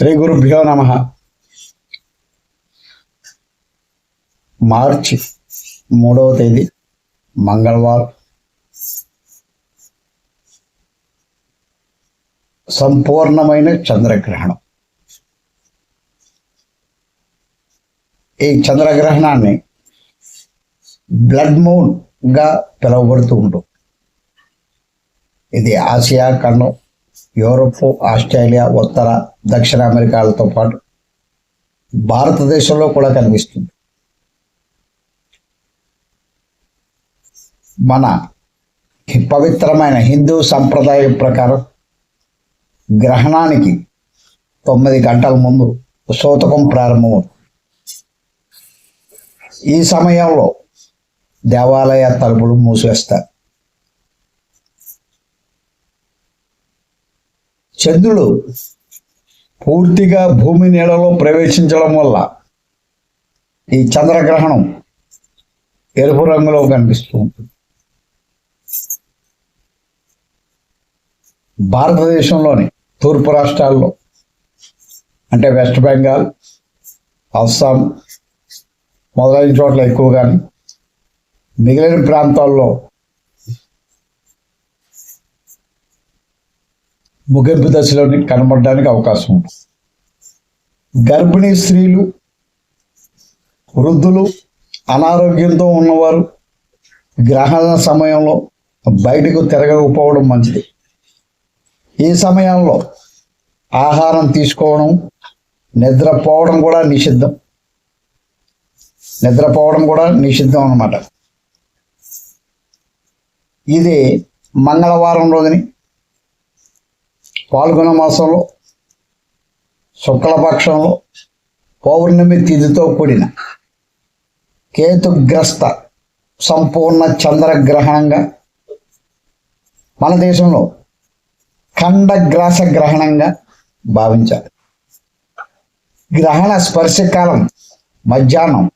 శ్రీ గురుభ్యో నమ. మార్చి మూడవ తేదీ మంగళవారం. సంపూర్ణమైన చంద్రగ్రహణం. ఈ చంద్రగ్రహణాన్ని బ్లడ్ మూన్గా పిలువబడుతూ ఉంటుంది. ఇది ఆసియా ఖండం. యూరోప్ ఆస్ట్రేలియా ఉత్తర దక్షిణ అమెరికాలతో పాటు భారతదేశంలో కూడా కనిపిస్తుంది. మన పవిత్రమైన హిందూ సంప్రదాయం ప్రకారం గ్రహణానికి తొమ్మిది గంటల ముందు సూతకం ప్రారంభమవుతుంది. ఈ సమయంలో దేవాలయ తలుపులు మూసివేస్తారు. చంద్రుడు పూర్తిగా భూమి నీడలో ప్రవేశించడం వల్ల ఈ చంద్రగ్రహణం ఎరుపు రంగులో కనిపిస్తూ ఉంటుంది. భారతదేశంలోని తూర్పు రాష్ట్రాల్లో అంటే వెస్ట్ బెంగాల్ అస్సాం మొదలైన చోట్ల ఎక్కువగాని మిగిలిన ప్రాంతాల్లో ముగింపు దశలోని కనబడడానికి అవకాశం ఉంది గర్భిణీ స్త్రీలు వృద్ధులు అనారోగ్యంతో ఉన్నవారు గ్రహణ సమయంలో బయటకు తిరగకపోవడం మంచిది. ఈ సమయంలో ఆహారం తీసుకోవడం నిద్రపోవడం కూడా నిషిద్ధం. నిద్రపోవడం కూడా నిషిద్ధం అన్నమాట. ఇది మంగళవారం రోజుని పాల్గొన మాసంలో శుక్లపక్షంలో పౌర్ణమి తిథితో కూడిన కేతుగ్రస్త సంపూర్ణ చంద్రగ్రహణంగా మన దేశంలో ఖండగ్రాస గ్రహణంగా భావించాలి. గ్రహణ స్పర్శకాలం మధ్యాహ్నం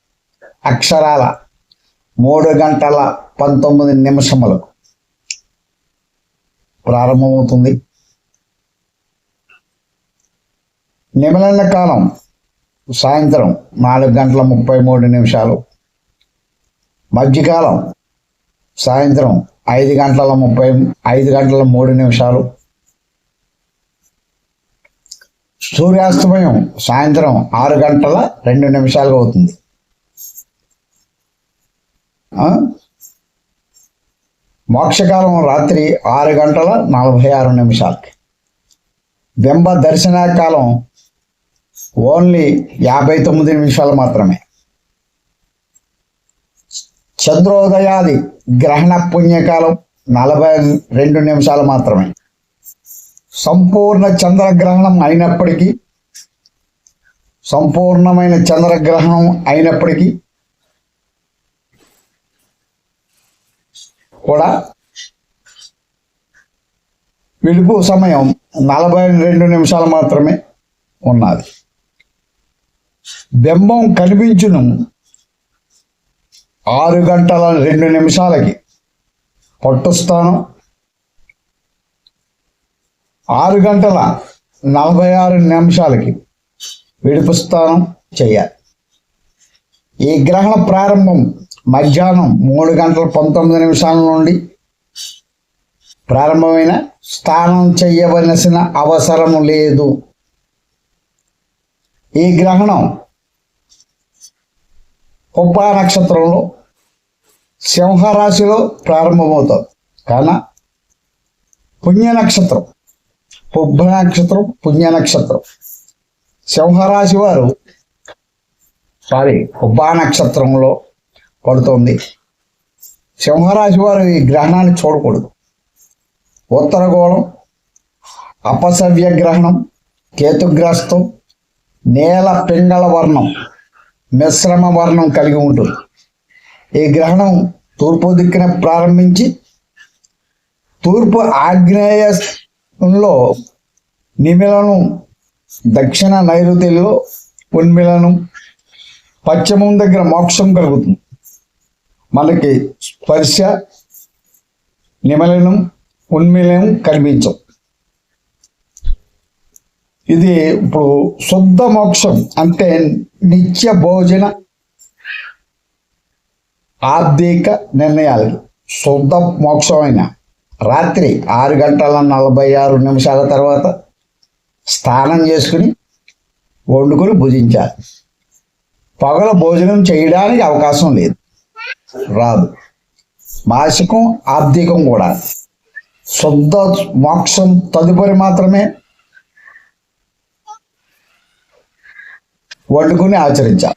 అక్షరాల మూడు గంటల పంతొమ్మిది నిమిషములకు ప్రారంభమవుతుంది. నిమలన కాలం సాయంత్రం నాలుగు గంటల ముప్పై మూడు నిమిషాలు. మధ్యకాలం సాయంత్రం ఐదు గంటల ముప్పై ఐదు గంటల మూడు నిమిషాలు. సూర్యాస్తమయం సాయంత్రం ఆరు గంటల రెండు నిమిషాలు అవుతుంది. మోక్షకాలం రాత్రి ఆరు గంటల నలభై ఆరు నిమిషాలకి. బింబ దర్శన కాలం ఓన్లీ యాభై తొమ్మిది నిమిషాలు మాత్రమే. చంద్రోదయాది గ్రహణ పుణ్యకాలం నలభై రెండు నిమిషాలు మాత్రమే. సంపూర్ణ చంద్రగ్రహణం అయినప్పటికీ సంపూర్ణమైన చంద్రగ్రహణం అయినప్పటికీ కూడా విడుపు సమయం నలభై రెండు నిమిషాలు మాత్రమే ఉన్నది. బింబం కనిపించును. ఆరు గంటల రెండు నిమిషాలకి. పట్టుస్థానం ఆరు గంటల నలభై ఆరు నిమిషాలకి విడుపు స్థానం చేయాలి. ఈ గ్రహణ ప్రారంభం మధ్యాహ్నం మూడు గంటల పంతొమ్మిది నిమిషాల నుండి ప్రారంభమైన స్నానం చేయవలసిన అవసరం లేదు. ఈ గ్రహణం ఉపా నక్షత్రంలో సింహరాశిలో ప్రారంభమవుతుంది కాన పుణ్య నక్షత్రం పుబ్బ నక్షత్రం పుణ్య నక్షత్రం సింహరాశి వారు సారీ ఉబ్బా నక్షత్రంలో పడుతుంది. సింహరాశి వారు ఈ గ్రహణాన్ని చూడకూడదు. ఉత్తరగోళం అపసవ్య గ్రహణం కేతుగ్రస్తం నేల పింగళ వర్ణం మిశ్రమ వర్ణం కలిగి ఉంటుంది. ఈ గ్రహణం తూర్పు దిక్కున ప్రారంభించి తూర్పు ఆగ్నేయంలో నిమిలను దక్షిణ నైరుతిలో ఉన్మిలనం పశ్చిమం దగ్గర మోక్షం కలుగుతుంది. మనకి స్పర్శ నిమలనం ఉన్మిలనం కనిపించవు ఇది ఇప్పుడు శుద్ధ మోక్షం అంటే నిత్య భోజన ఆర్థిక నిర్ణయాలు. శుద్ధ మోక్షమైన రాత్రి ఆరు గంటల నలభై ఆరు నిమిషాల తర్వాత స్నానం చేసుకుని వండుకొని భుజించాలి. పగల భోజనం చేయడానికి అవకాశం లేదు. రాదు. మాసికం ఆర్థికం కూడా. శుద్ధ మోక్షం తదుపరి మాత్రమే వండుకుని ఆచరించాలి.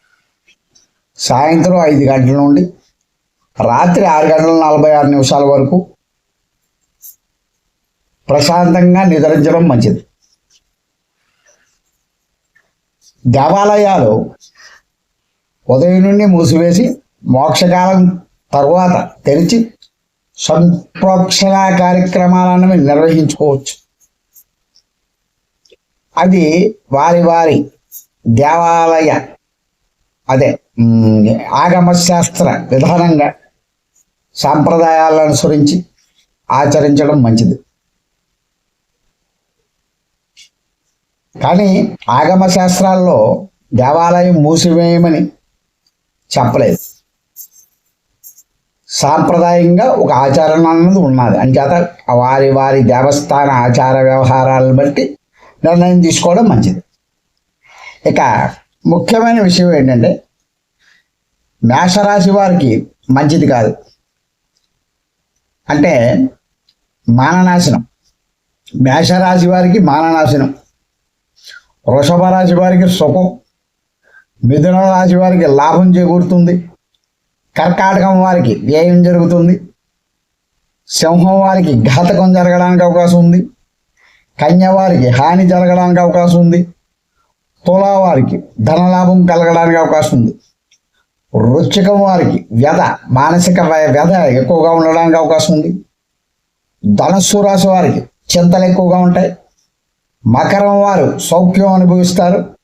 సాయంత్రం ఐదు గంటల నుండి రాత్రి ఆరు గంటల నలభై ఆరు నిమిషాల వరకు ప్రశాంతంగా నిద్రించడం మంచిది. దేవాలయాలు ఉదయం నుండి మూసివేసి మోక్షకాలం తర్వాత తెరిచి సంప్రోక్షణ కార్యక్రమాలను నిర్వహించుకోవచ్చు. అది వారి వారి దేవాలయ అదే ఆగమ శాస్త్ర విధానంగా సాంప్రదాయాలను అనుసరించి ఆచరించడం మంచిది. కానీ ఆగమ శాస్త్రాల్లో దేవాలయం మూసివేయమని చెప్పలేదు. సాంప్రదాయంగా ఒక ఆచరణ అన్నది ఉన్నది. అంచేత వారి వారి దేవస్థాన ఆచార వ్యవహారాలను బట్టి నిర్ణయం తీసుకోవడం మంచిది. ఇక ముఖ్యమైన విషయం ఏంటంటే మేషరాశి వారికి మంచిది కాదు. అంటే మాననాశనం. మేషరాశి వారికి మాననాశనం. వృషభ రాశి వారికి సుఖం. మిథున రాశి వారికి లాభం చేకూరుతుంది. కర్కాటకం వారికి వ్యయం జరుగుతుంది. సింహం వారికి ఘాతకం జరగడానికి అవకాశం ఉంది. కన్య వారికి హాని జరగడానికి అవకాశం ఉంది. తులావారికి ధనలాభం కలగడానికి అవకాశం ఉంది. రుచికం వారికి వ్యధ మానసిక వ్యధ ఎక్కువగా ఉండడానికి అవకాశం ఉంది. ధనస్సు రాశి వారికి చింతలు ఎక్కువగా ఉంటాయి. మకరం వారు సౌఖ్యం అనుభవిస్తారు.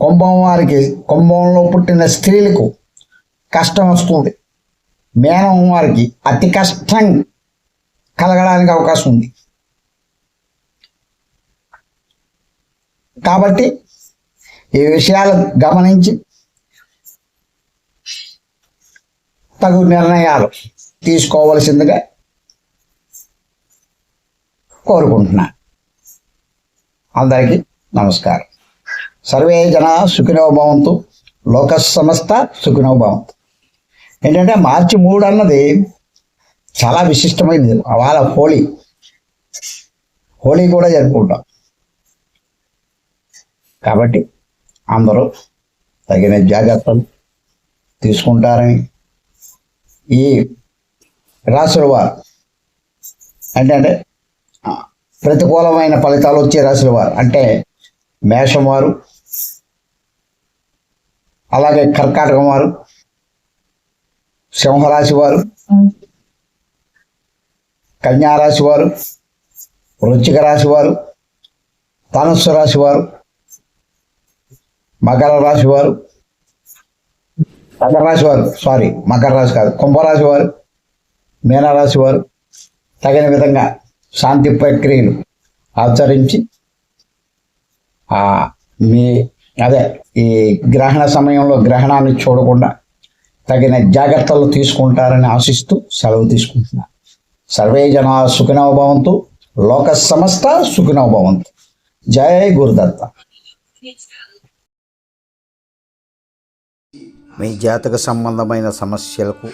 కుంభం వారికి కుంభంలో పుట్టిన స్త్రీలకు కష్టం వస్తుంది. మేనం వారికి అతి కష్టం కలగడానికి అవకాశం ఉంది. కాబట్టి ఈ విషయాలు గమనించి తగు నిర్ణయాలు తీసుకోవలసిందిగా కోరుకుంటున్నాను అందరికీ నమస్కారం. సర్వే జన సుఖినో భవంతు. లోక సంస్థ సుఖినో భవంతు. ఏంటంటే మార్చి మూడు అన్నది చాలా విశిష్టమైనది. వాళ్ళ హోళీ. హోళీ కూడా జరుపుకుంటాం. కాబట్టి అందరూ తగిన జాగ్రత్తలు తీసుకుంటారని ఈ రాసుల వారు అంటే ప్రతికూలమైన ఫలితాలు వచ్చే రాసుల వారు అంటే మేషం వారు అలాగే కర్కాటకం వారు సింహరాశి వారు కన్యారాశి వారు వృచ్చిక రాశి వారు ధనుస్సు రాశి వారు మకర రాశి వారు? మకర రాశి వారు సారీ మకర రాశి కాదు కుంభరాశి వారు మీనరాశి వారు తగిన విధంగా శాంతి ప్రక్రియలు ఆచరించి మీ అదే ఈ గ్రహణ సమయంలో గ్రహణాన్ని చూడకుండా తగిన జాగ్రత్తలు తీసుకుంటారని ఆశిస్తూ సెలవు తీసుకుంటున్నాను సర్వే జన సుఖినో భవంతు లోక సమస్త సుఖినో భవంతు జై గురుదత్త. మీ జాతక సంబంధమైన సమస్యలకు